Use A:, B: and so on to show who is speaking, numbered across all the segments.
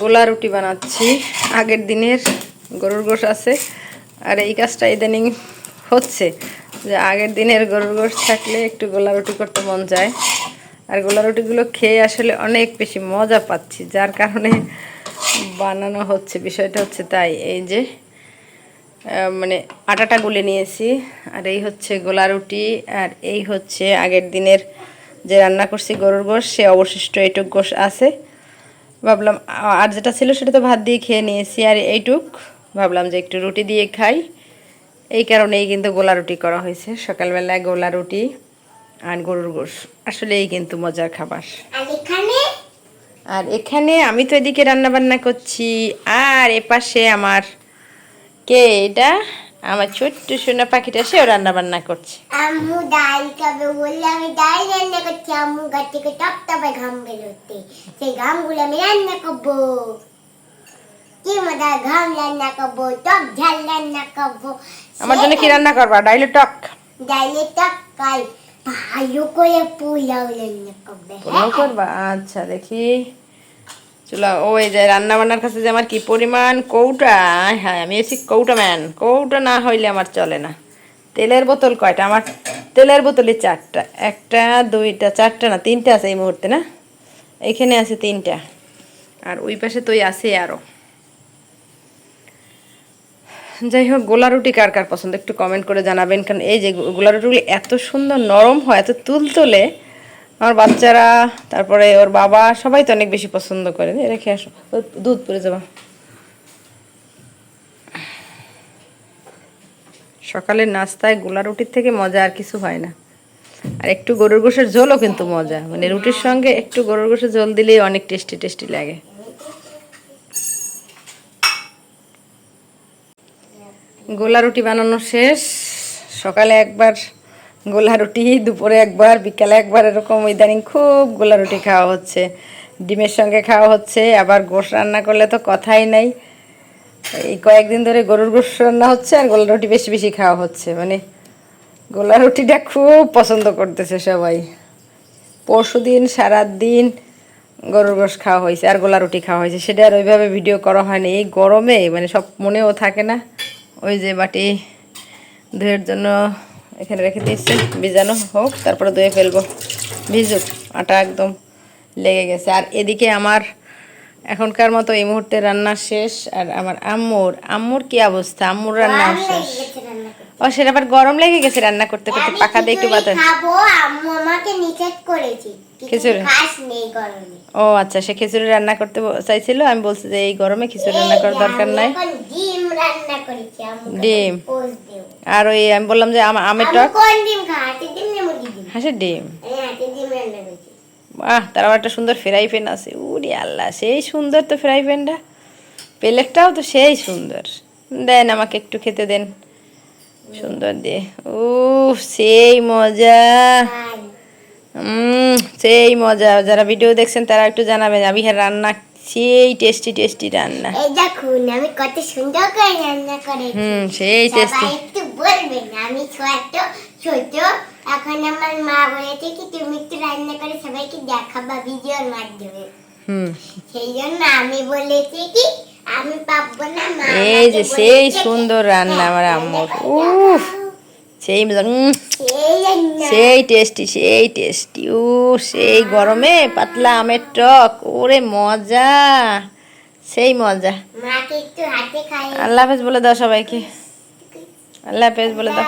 A: গোলা রুটি বানাচ্ছি। আগের দিনের গরুর গোশ আছে। আর এই কাজটা ইদানিং হচ্ছে যে আগের দিনের গরুর গোশ থাকলে একটু গোলা রুটি করতে মন যায়। আর গোলা রুটিগুলো খেয়ে আসলে অনেক বেশি মজা পাচ্ছি, যার কারণে বানানো হচ্ছে। বিষয়টা হচ্ছে তাই, এই যে মানে আটাটা গুলে নিয়েছি। আর এই হচ্ছে গোলা রুটি, আর এই হচ্ছে আগের দিনের যে রান্না করছি গরুর গোশ, সে অবশিষ্ট এইটুক গোশ আছে। ভাবলাম আর যেটা ছিল সেটা তো ভাত দিয়ে খেয়ে নিয়েছি। আর এইটুক ভাবলাম যে একটু রুটি দিয়ে খাই। এই কারণেই কিন্তু গোলা রুটি করা হয়েছে। সকালবেলায় গোলা রুটি আর গরুর গোশ। আসলেই কিন্তু মজার খাবার।
B: আর এখানে?
A: আর এখানে আমি তো এদিকে রান্না বান্না করছি। আর এপাশে আমার কে এটা? আমার ছোট্ট সোনা পাখিটা সেও রান্না বান্না করছে।
B: আম্মু ডাল খাবে বললে আমি ডাল রান্না করছি। আম্মু গা থেকে টপ টপে ঘাম বেরোতে সেই ঘামগুলো আমি রান্না করব। কি মজা ঘাম রান্না করব টক ঝাল রান্না করব।
A: আমার জন্য কি রান্না করবা? ডাইলে টক।
B: ডাইলে টক কাল ভালো করে পোলাও রান্না করবে
A: পোলাও করবা? আচ্ছা দেখি। চলো ওই যে রান্না বান্নার কাছে যে আমার কি পরিমাণ কৌটা? হ্যাঁ আমি এসি কৌটা ম্যান। কৌটা না হইলে আমার চলে না। তেলের বোতল কয়টা? আমার তেলের বোতলে চারটা। একটা, দুইটা, চারটা না? তিনটা আছে এই মুহূর্তে, না? এখানে আছে তিনটা। আর ওই পাশে তোই আছে আরও যাই হোক, গোলা রুটি কার কার পছন্দ? একটু কমেন্ট করে জানাবেন। কারণ এই যে গোলা রুটিগুলি এত সুন্দর, নরম হয়, এত তুলতুলে আমার বাচ্চারা, তারপরে ওর বাবা, সবাই তো অনেক বেশি পছন্দ করে। রেখে আসো। দুধ পরে যাবা। সকালের নাস্তায় গোলা রুটির থেকে মজা আর কিছু হয় না। আর একটু গরুর গোশের ঝোলও কিন্তু মজা। মানে রুটির সঙ্গে একটু গরুর গোশের ঝোল দিলেই অনেক টেস্টি টেস্টি লাগে। গোলা রুটি বানানো শেষ। সকালে একবার গোলা রুটি দুপুরে একবার, বিকালে একবার এরকম ইদানিং খুব গোলা রুটি খাওয়া হচ্ছে। ডিমের সঙ্গে খাওয়া হচ্ছে, আবার গোশ রান্না করলে তো কথাই নাই। এই কয়েকদিন ধরে গরুর গোশ রান্না হচ্ছে আর গোলা রুটি বেশি বেশি খাওয়া হচ্ছে। মানে গোলা রুটিটা খুব পছন্দ করতেছে সবাই। পরশু দিন সারাদিন গরুর গোশ খাওয়া হয়েছে আর গোলা রুটি খাওয়া হয়েছে। সেটা আর ওইভাবে ভিডিও করা হয়নি। এই গরমে মানে সব মনেও থাকে না। ওই যে বাটি ধুয়ের জন্য এখানে রেখে দিয়েছি ভিজানো হোক তারপরে ধুয়ে ফেলব। ভিজুক আটা একদম লেগে গেছে। আর এদিকে আমার এখনকার মতো এই মুহূর্তে রান্না শেষ আর আমার আম্মুর আম্মুর কি অবস্থা? আম্মুর রান্না শেষ। ও সেটা আবার গরম লেগে গেছে রান্না করতে করতে পাখা দিয়ে একটু বাতাস।
B: খাব আম্মু আমাকে নিষেধ করেছে।
A: খিচুড়ি? ও আচ্ছা সে খিচুড়ি রান্না করতে চাইছিল আমি বলছি যে এই গরমে খিচুড়ি রান্না করার দরকার নাই।
B: ডিম রান্না করেছি
A: ডিম। আর ওই আমি বললাম যে আম- আমের
B: আমি
A: টক হাঁসের ডিম বাহ তার আবার একটা সুন্দর ফ্রাই প্যান আছে। উরি আল্লাহ সেই সুন্দর তো ফ্রাই প্যানটা প্লেটটাও তো সেই সুন্দর। দেন আমাকে একটু খেতে দেন। সুন্দর দিয়ে। ও সেই মজা। সেই মজা। যারা ভিডিও দেখছেন তারা একটু জানাবেন। আবিহার রান্না সেই টেস্টি টেস্টি রান্না।
B: এই দেখুন আমি কত সুন্দর করে রান্না করেছি।
A: হুম সেই টেস্টি
B: সবাই একটু বলবেন আমি ছোট ছোট। এখন আমার মা বলেছে কি তুমি একটু রান্না করে সবাইকে দেখাবা ভিডিওর মাধ্যমে।
A: হুম।
B: সেই জন্য আমি বলেছি কি আমি পাবো না মা
A: এই যে সেই সুন্দর রান্না আমার
B: হ্যাঁ,
A: আম্মুর উফ। সেই
B: সেই
A: টেস্টি সেই টেস্টি ও সেই গরমে পাতলা আমের টক ওরে মজা সেই মজা। আল্লাহ হাফেজ বলে দাও সবাইকে। আল্লাহ হাফেজ বলে দাও।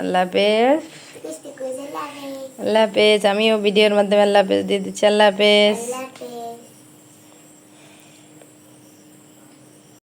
A: আল্লাহ হাফেজ। আল্লাহ হাফেজ আমিও ভিডিওর মাধ্যমে আল্লাহ হাফেজ দিয়ে দিচ্ছি আল্লাহ হাফেজ।